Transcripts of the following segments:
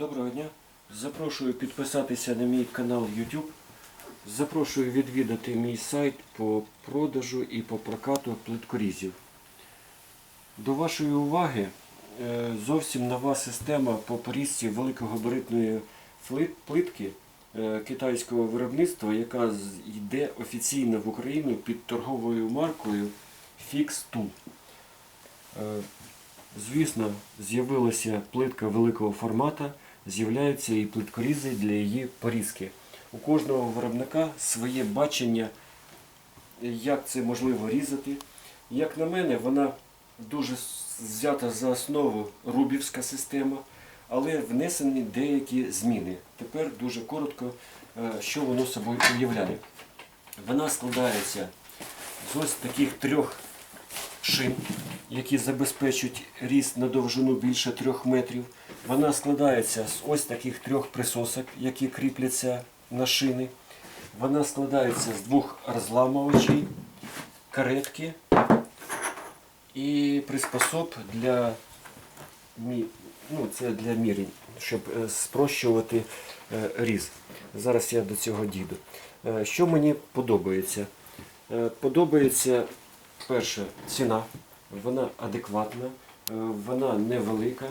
Доброго дня. Запрошую підписатися на мій канал YouTube. Запрошую відвідати мій сайт по продажу і по прокату плиткорізів. До вашої уваги е, зовсім нова система по порізці великогабаритної плитки е, китайського виробництва, яка йде офіційно в Україну під торговою маркою Fix Tool. Е, Звісно, з'явилася плитка великого формату, з'являються і плиткорізи для її порізки. У кожного виробника своє бачення, як це можливо різати. Як на мене, вона дуже взята за основу рубівська система, але внесені деякі зміни. Тепер дуже коротко, е, що воно собою уявляє. Вона складається з ось таких трьох шин, які забезпечують ріст на довжину більше трьох метрів. Вона складається з ось таких трьох присосок, які кріпляться на шини. Вона складається з двох розламувачів, каретки і приспособ для, ну, це для мірень, щоб е, спрощувати е, різ. Зараз я до цього дійду. Е, Що мені подобається? Подобається перше ціна, вона адекватна, е, вона невелика.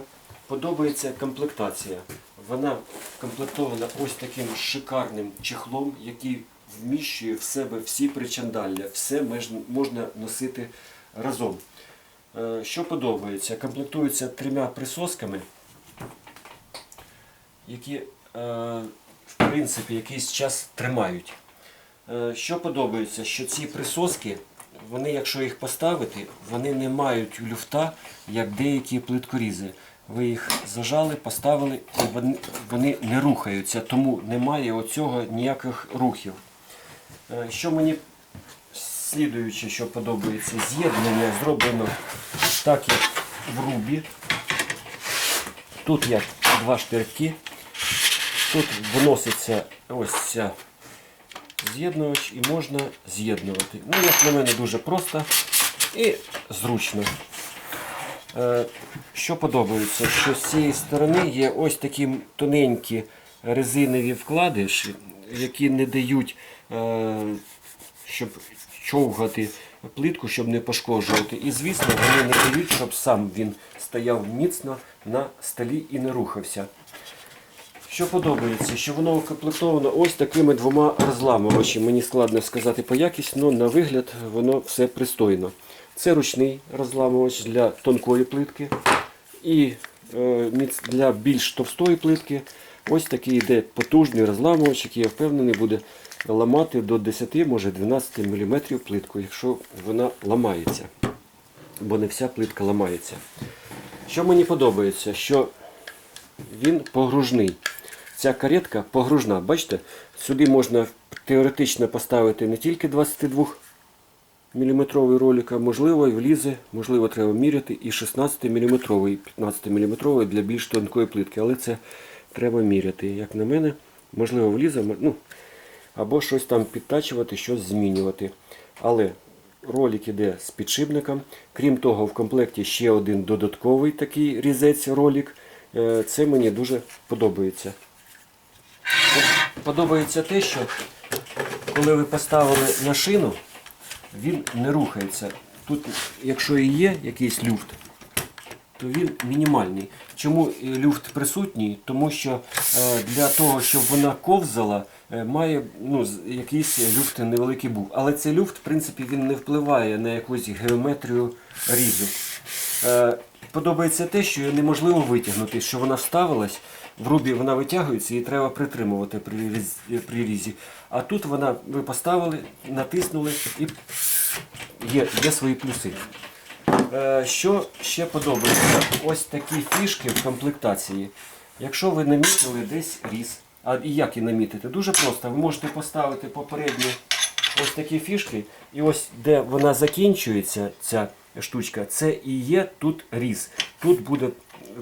Подобається комплектація. Вона комплектована ось таким шикарним чехлом, який вміщує в себе всі причандалля, все можна носити разом. Е, Що подобається? Комплектується трьома присосками, які е, в принципі якийсь час тримають. Що подобається, що ці присоски, вони, якщо їх поставити, вони не мають люфта, як деякі плиткорізи. Ви їх зажали, поставили, і вони, не рухаються, тому немає оцього ніяких рухів. Е, Що мені слідуюче, що подобається, з'єднання зроблено так, як в рубі. Тут як два штирки. Тут виноситься ось ця з'єднувач і можна з'єднувати. Ну, як на мене, дуже просто і зручно. Е, Що подобається, що з цієї сторони є ось такі тоненькі резинові вкладиші, які не дають, е, щоб човгати плитку, щоб не пошкоджувати. І звісно, вони не дають, щоб сам він стояв міцно на столі і не рухався. Що подобається, що воно укомплектовано ось такими двома розламувачами. Мені складно сказати по якісті, але на вигляд воно все пристойно. Це ручний розламувач для тонкої плитки. І е, для більш товстої плитки ось такий йде потужний розламувач, який я впевнений буде ламати до 10, може 12 мм плитку, якщо вона ламається. Бо не вся плитка ламається. Що мені подобається, що він погружний. Ця каретка погружна. Бачите, сюди можна теоретично поставити не тільки 22 мм ролик, а можливо і влізе, можливо, треба міряти і 16 мм, 15 мм для більш тонкої плитки. Але це треба міряти. Як на мене, можливо, влізе, ну, або щось там підтачувати, щось змінювати. Але ролик іде з підшипником. Крім того, в комплекті ще один додатковий такий різець ролик. Е, Це мені дуже подобається. Подобається те, що коли ви поставили на шину, він не рухається. Тут, якщо і є якийсь люфт, то він мінімальний. Чому е, люфт присутній? Тому що е, для того, щоб вона ковзала, е, має ну, якийсь люфт невеликий був. Але цей люфт, в принципі, він не впливає на якусь геометрію різу. Подобається те, що її неможливо витягнути, що вона вставилась, в рубі вона витягується і треба притримувати при, різі. А тут вона ви поставили, натиснули і є, є свої плюси. Е, Що ще подобається? Ось такі фішки в комплектації. Якщо ви намітили десь різ, а і як і намітити? Дуже просто. Ви можете поставити попередні ось такі фішки, і ось де вона закінчується, ця штучка, це і є тут різ. Тут буде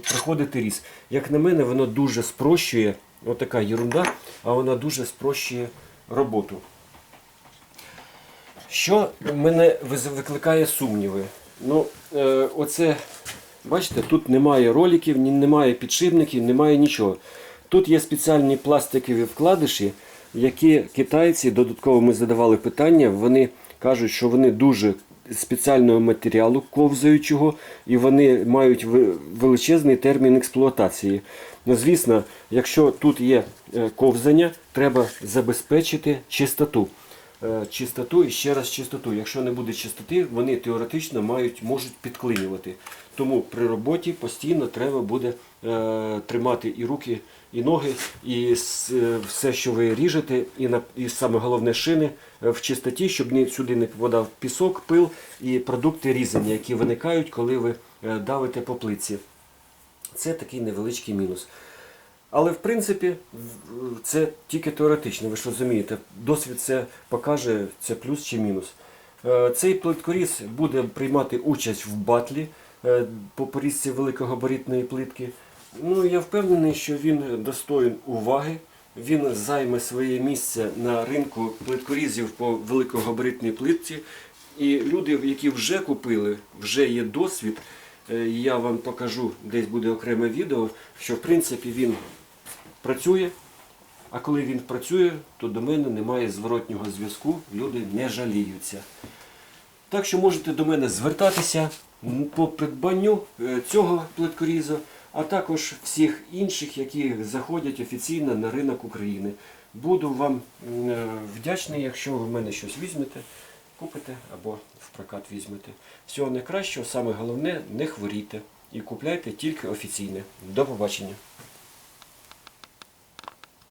приходити різ. Як на мене, воно дуже спрощує, отака ерунда, а вона дуже спрощує роботу. Що мене викликає сумніви? Ну, е, оце Бачите, тут немає роликів, немає підшипників, немає нічого. Тут є спеціальні пластикові вкладиші, які китайці додатково ми задавали питання. Вони кажуть, що вони дуже спеціального матеріалу, ковзаючого, і вони мають величезний термін експлуатації. Ну, звісно, якщо тут є е, ковзання, треба забезпечити чистоту. Е, Чистоту і ще раз чистоту. Якщо не буде чистоти, вони теоретично мають, можуть підклинювати. Тому при роботі постійно треба буде тримати і руки, і ноги, і е, все, що ви ріжете, і, і саме головне шини е, в чистоті, щоб сюди не попадав пісок, пил і продукти різання, які виникають, коли ви е, давите по плитці. Це такий невеличкий мінус. Але в принципі це тільки теоретично, ви ж розумієте. Досвід це покаже, це плюс чи мінус. Е, Цей плиткоріз буде приймати участь в батлі е, по порізці великогабаритної плитки. Ну, я впевнений, що він достоїн уваги. Він займе своє місце на ринку плиткорізів по великогабаритній плитці. І люди, які вже купили, вже є досвід. Е, Я вам покажу, десь буде окреме відео, що в принципі він працює. А коли він працює, то до мене немає зворотнього зв'язку, люди не жаліються. Так що можете до мене звертатися по придбанню е, цього плиткорізу, а також всіх інших, які заходять офіційно на ринок України. Буду вам е, вдячний, якщо ви в мене щось візьмете, купите або в прокат візьмете. Всього найкращого, саме головне, не хворійте і купляйте тільки офіційне. До побачення.